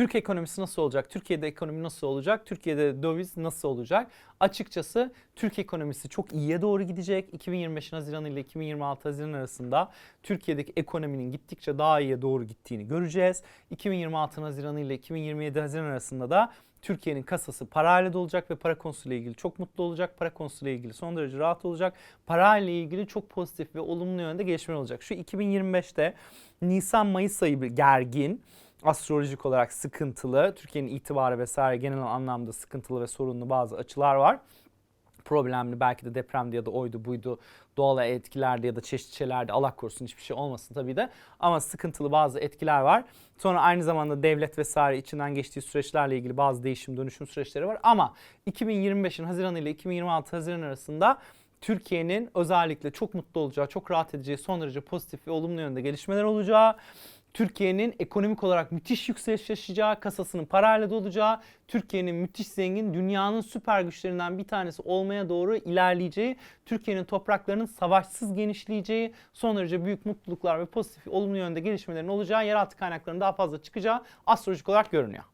Türk ekonomisi nasıl olacak? Türkiye'de ekonomi nasıl olacak? Türkiye'de döviz nasıl olacak? Açıkçası Türk ekonomisi çok iyiye doğru gidecek. 2025 Haziran ile 2026 Haziran arasında Türkiye'deki ekonominin gittikçe daha iyiye doğru gittiğini göreceğiz. 2026 Haziran ile 2027 Haziran arasında da Türkiye'nin kasası parayla dolacak ve para konusuyla ilgili çok mutlu olacak. Para konusuyla ilgili son derece rahat olacak. Parayla ilgili çok pozitif ve olumlu yönde gelişmeler olacak. Şu 2025'te Nisan-Mayıs ayı gergin astrolojik olarak sıkıntılı, Türkiye'nin itibarı vesaire genel anlamda sıkıntılı ve sorunlu bazı açılar var. Problemli belki de depremde ya da oydu buydu doğal etkilerde ya da çeşitli şeylerde Allah korusun hiçbir şey olmasın tabii de ama sıkıntılı bazı etkiler var. Sonra aynı zamanda devlet vesaire içinden geçtiği süreçlerle ilgili bazı değişim dönüşüm süreçleri var ama 2025'in Haziran ile 2026 Haziran arasında Türkiye'nin özellikle çok mutlu olacağı, çok rahat edeceği, son derece pozitif ve olumlu yönde gelişmeler olacağı, Türkiye'nin ekonomik olarak müthiş yükseliş yaşayacağı, kasasının parayla dolacağı, Türkiye'nin müthiş zengin, dünyanın süper güçlerinden bir tanesi olmaya doğru ilerleyeceği, Türkiye'nin topraklarının savaşsız genişleyeceği, son derece büyük mutluluklar ve pozitif olumlu yönde gelişmelerin olacağı, yeraltı kaynaklarının daha fazla çıkacağı astrolojik olarak görünüyor.